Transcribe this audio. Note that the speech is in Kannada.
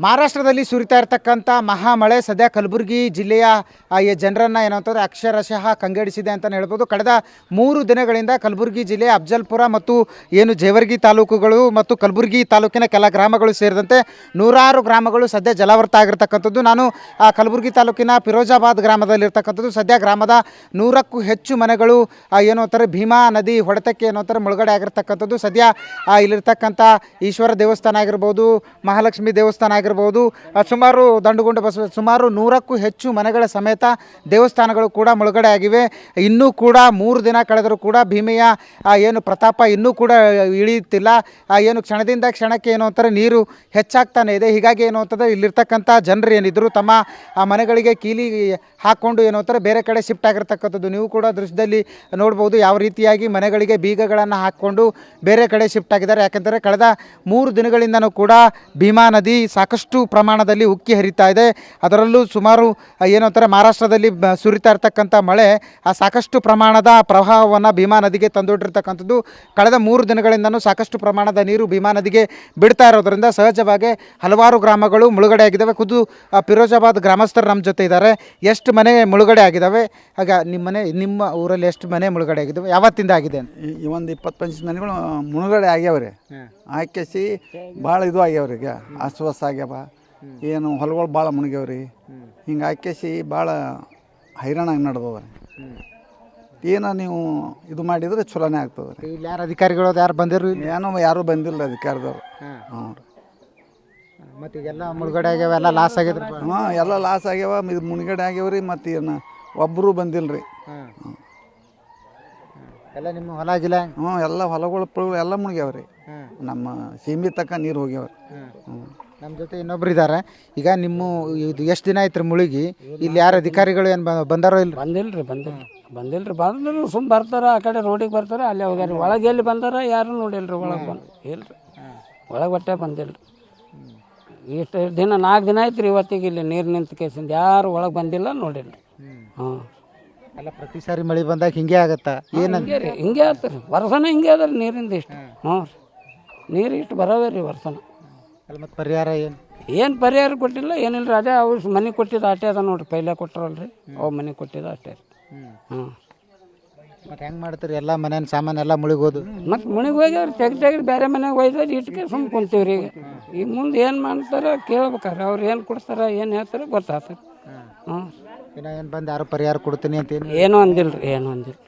ಮಹಾರಾಷ್ಟ್ರದಲ್ಲಿ ಸುರಿತಾ ಇರತಕ್ಕಂಥ ಮಹಾಮಳೆ, ಸದ್ಯ ಕಲಬುರಗಿ ಜಿಲ್ಲೆಯ ಈ ಜನರನ್ನ ಏನಂತಂದ್ರೆ ಅಕ್ಷರಶಃ ಕಂಗೆಡಿಸಿದೆ ಅಂತಲೇ ಹೇಳ್ಬೋದು. ಕಳೆದ ಮೂರು ದಿನಗಳಿಂದ ಕಲಬುರಗಿ ಜಿಲ್ಲೆ, ಅಫಜಲ್ಪುರ ಮತ್ತು ಏನು ಜೇವರ್ಗಿ ತಾಲೂಕುಗಳು ಮತ್ತು ಕಲಬುರಗಿ ತಾಲೂಕಿನ ಕೆಲ ಗ್ರಾಮಗಳು ಸೇರಿದಂತೆ ನೂರಾರು ಗ್ರಾಮಗಳು ಸದ್ಯ ಜಲಾವೃತ ಆಗಿರ್ತಕ್ಕಂಥದ್ದು. ನಾನು, ಆ, ಕಲಬುರಗಿ ತಾಲೂಕಿನ ಫಿರೋಜಾಬಾದ್ ಗ್ರಾಮದಲ್ಲಿರ್ತಕ್ಕಂಥದ್ದು. ಸದ್ಯ ಗ್ರಾಮದ ನೂರಕ್ಕೂ ಹೆಚ್ಚು ಮನೆಗಳು ಏನೋ ಅಂತಾರೆ, ಭೀಮಾ ನದಿ ಹೊಡೆತಕ್ಕೆ ಏನೋ ಅಂತಾರೆ, ಮುಳುಗಡೆ ಆಗಿರ್ತಕ್ಕಂಥದ್ದು. ಸದ್ಯ ಇಲ್ಲಿರ್ತಕ್ಕಂಥ ಈಶ್ವರ ದೇವಸ್ಥಾನ ಆಗಿರ್ಬೋದು, ಮಹಾಲಕ್ಷ್ಮಿ ದೇವಸ್ಥಾನ ಆಗಿರ್ಬೋದು ಆ, ಸುಮಾರು ದಂಡುಗುಂಡ ಬಸವ ಸುಮಾರು ನೂರಕ್ಕೂ ಹೆಚ್ಚು ಮನೆಗಳ ಸಮೇತ ದೇವಸ್ಥಾನಗಳು ಕೂಡ ಮುಳುಗಡೆ ಆಗಿವೆ. ಇನ್ನೂ ಕೂಡ ಮೂರು ದಿನ ಕಳೆದರೂ ಕೂಡ ಭೀಮೆಯ ಏನು ಪ್ರತಾಪ ಇನ್ನೂ ಕೂಡ ಇಳಿಯುತ್ತಿಲ್ಲ. ಏನು ಕ್ಷಣದಿಂದ ಕ್ಷಣಕ್ಕೆ ಏನು ಅಂತಾರೆ ನೀರು ಹೆಚ್ಚಾಗ್ತಾನೆ ಇದೆ. ಹೀಗಾಗಿ ಏನು ಅಂತಂದರೆ ಇಲ್ಲಿರ್ತಕ್ಕಂಥ ಜನರು ಏನಿದ್ರು ತಮ್ಮ ಆ ಮನೆಗಳಿಗೆ ಕೀಲಿ ಹಾಕ್ಕೊಂಡು ಏನು ಅಂತಾರೆ ಬೇರೆ ಕಡೆ ಶಿಫ್ಟ್ ಆಗಿರ್ತಕ್ಕಂಥದ್ದು. ನೀವು ಕೂಡ ದೃಶ್ಯದಲ್ಲಿ ನೋಡ್ಬೋದು ಯಾವ ರೀತಿಯಾಗಿ ಮನೆಗಳಿಗೆ ಬೀಗಗಳನ್ನು ಹಾಕ್ಕೊಂಡು ಬೇರೆ ಕಡೆ ಶಿಫ್ಟ್ ಆಗಿದ್ದಾರೆ. ಯಾಕಂದರೆ ಕಳೆದ ಮೂರು ದಿನಗಳಿಂದನೂ ಕೂಡ ಭೀಮಾ ನದಿ ಸಾಕಷ್ಟು ಪ್ರಮಾಣದಲ್ಲಿ ಉಕ್ಕಿ ಹರಿತಾ ಇದೆ. ಅದರಲ್ಲೂ ಸುಮಾರು ಏನಂತಾರೆ ಏನು ಅಂತಾರೆ ಮಹಾರಾಷ್ಟ್ರದಲ್ಲಿ ಬ- ಸುರಿತಾ ಇರ್ತಕ್ಕಂಥ ಮಳೆ ಆ ಸಾಕಷ್ಟು ಪ್ರಮಾಣದ ಪ್ರವಾಹವನ್ನು ಭೀಮಾ ನದಿಗೆ ತಂದೊಡ್ಡಿರ್ತಕ್ಕಂಥದ್ದು. ಕಳೆದ ಮೂರು ದಿನಗಳಿಂದನೂ ಸಾಕಷ್ಟು ಪ್ರಮಾಣದ ನೀರು ಭೀಮಾ ನದಿಗೆ ಬಿಡ್ತಾ ಇರೋದ್ರಿಂದ ಸಹಜವಾಗಿ ಹಲವಾರು ಗ್ರಾಮಗಳು ಮುಳುಗಡೆ ಆಗಿದ್ದಾವೆ ಖುದ್ದು ಆ, ಫಿರೋಜಾಬಾದ್ ಗ್ರಾಮಸ್ಥರು ನಮ್ಮ ಜೊತೆ ಇದ್ದಾರೆ. ಎಷ್ಟು ಮನೆ ಮುಳುಗಡೆ ಆಗಿದ್ದಾವೆ? ಆಗ ನಿಮ್ಮ ಮನೆ ನಿಮ್ಮ ಊರಲ್ಲಿ ಎಷ್ಟು ಮನೆ ಮುಳುಗಡೆ ಆಗಿದ್ದಾವೆ? ಯಾವತ್ತಿಂದ ಆಗಿದೆ ಅಂತ. ಈ- ಈ ಒಂದು ಇಪ್ಪತ್ತು ಪಂಚ ಮನೆಗಳು ಮುಳುಗಡೆ ಆಗ್ಯಾವ್ರಿ. ಆಕೆಸಿ ಭಾಳ ಇದು ಆಗ್ಯಾವ್ರಿ ಈಗ. ಅಸ್ವಸ್ಥ ಆಗ್ಯಾವ. ಏನು ಹೊಲಗಳು ಭಾಳ ಮುಣಗ್ಯಾವ್ರಿ. ಹಿಂಗೆ ಆಕೆಸಿ ಭಾಳ ಹೈರಾಣಾಗಿ ನಡೆದದ. ಏನೋ ನೀವು ಇದು ಮಾಡಿದ್ರೆ ಚಲೋನೇ ಆಗ್ತದೆ ರೀ ಇಲ್ಲಿ ಯಾರು ಅಧಿಕಾರಿಗಳು ಯಾರು ಬಂದಿರು ಏನೋ ಯಾರೂ ಬಂದಿಲ್ಲ ಅಧಿಕಾರದವ್ರು. ಹ್ಞೂ ರೀ. ಮತ್ತು ಈಗೆಲ್ಲ ಮುಳುಗಡೆ ಆಗ್ಯಾವ ಎಲ್ಲ ಲಾಸ್ ಆಗಿದ್ರು ಹಾಂ ಎಲ್ಲ ಲಾಸ್ ಆಗ್ಯಾವ ಇದು ಮುಳುಗಡೆ ರೀ ಮತ್ತು ಏನು ಒಬ್ಬರು ಬಂದಿಲ್ಲ ರೀ ಎಲ್ಲ ನಿಮ್ಮ ಹೊಲ ಆಗಿಲ್ಲ ಹ್ಞೂ ಎಲ್ಲ ಹೊಲಗಳು ಪಳಗಳು ಎಲ್ಲ ಮುಳುಗ್ಯಾವ್ರಿ ನಮ್ಮ ಸೀಮಿ ತಕ್ಕ ನೀರು ಹೋಗ್ಯಾವ್ರಿ. ಹ್ಞೂ. ನಮ್ಮ ಜೊತೆ ಇನ್ನೊಬ್ರು ಇದ್ದಾರೆ ಈಗ ನಿಮ್ಮ ಇದು ಎಷ್ಟು ದಿನ ಆಯ್ತು ರೀ ಮುಳುಗಿ? ಇಲ್ಲಿ ಯಾರು ಅಧಿಕಾರಿಗಳು ಏನು ಬಂದಾರೋ ಇಲ್ಲ ಬಂದಿಲ್ರಿ ಬಂದಿಲ್ಲ ಬಂದಿಲ್ರಿ ಬಂದ್ರು ಸುಮ್ ಬರ್ತಾರ ಆ ಕಡೆ ರೋಡಿಗೆ ಬರ್ತಾರೆ ಅಲ್ಲೇ ಹೋಗ್ಯಾರ. ಒಳಗೆ ಎಲ್ಲಿ ಬಂದಾರ ಯಾರು ನೋಡಿಲ್ರಿ ಒಳಗೆ ಬಂದು ಇಲ್ರಿ. ಒಳಗೆ ಒಟ್ಟೆ ಬಂದಿಲ್ರಿ. ಇಷ್ಟು ದಿನ ನಾಲ್ಕು ದಿನ ಆಯ್ತು ರೀ ಇವತ್ತಿಗೆ ಇಲ್ಲಿ ನೀರು ನಿಂತ ಕೇಸಿಂದ. ಯಾರು ಒಳಗೆ ಬಂದಿಲ್ಲ ನೋಡಿಲ್ರಿ. ಹ್ಞೂ ಅಲ್ಲ ಪ್ರತಿ ಸಾರಿ ಮಳೆ ಬಂದಾಗ ಹಿಂಗೆ ಆಗತ್ತಾ? ಏನಂತ ಹಿಂಗೆ ರೀ ಹಿಂಗೆ ಆಯ್ತು ವರ್ಷನ ಹಿಂಗೆ ಅದ ರೀ ನೀರಿಂದ ಇಷ್ಟು. ಹ್ಞೂ ರೀ. ನೀರು ಇಷ್ಟು ಬರವೇ ರೀ ವರ್ಷನ. ಅಲ್ಲ ಮತ್ತು ಪರಿಹಾರ ಏನು? ಏನು ಪರಿಹಾರ ಕೊಟ್ಟಿಲ್ಲ ಏನಿಲ್ಲ ರೀ ಅದೇ ಅವ್ರು ಮನೆ ಕೊಟ್ಟಿದ್ದು ಅಷ್ಟೇ ಅದ ನೋಡ್ರಿ ಪೈಲೆ ಕೊಟ್ಟರಲ್ರಿ ಅವು ಮನೆ ಕೊಟ್ಟಿದ್ದು ಅಷ್ಟೇ ರೀ ಹ್ಞೂ ಮತ್ತು ಹೆಂಗೆ ಮಾಡ್ತೀರಿ ಎಲ್ಲ ಮನೇನ ಸಾಮಾನು ಎಲ್ಲ ಮುಳುಗೋದು ಮತ್ತು ಮುಳಿಗೆ ಹೋಗಿ ಅವ್ರು ತೆಗ್ದು ತೆಗ್ದು ಬೇರೆ ಮನೆಗೆ ಒಯ್ದಾರ ಇಟ್ಕೆ ಸುಮ್ ಕುಂತೀವಿ ರೀ ಈಗ ಈಗ ಮುಂದೆ ಏನು ಮಾಡ್ತಾರೆ ಕೇಳ್ಬೇಕಾರೆ ಅವ್ರು ಏನು ಕೊಡ್ತಾರೆ ಏನು ಹೇಳ್ತಾರೆ ಗೊತ್ತಾಗ್ತದೆ ಹ್ಞೂ ಇನ್ನೂ ಏನು ಬಂದು ಯಾರು ಪರಿಹಾರ ಕೊಡ್ತೀನಿ ಅಂತೇನು ಏನೂ? ಅಂದಿಲ್ಲ ರೀ ಏನೂ ಅಂದಿಲ್ಲ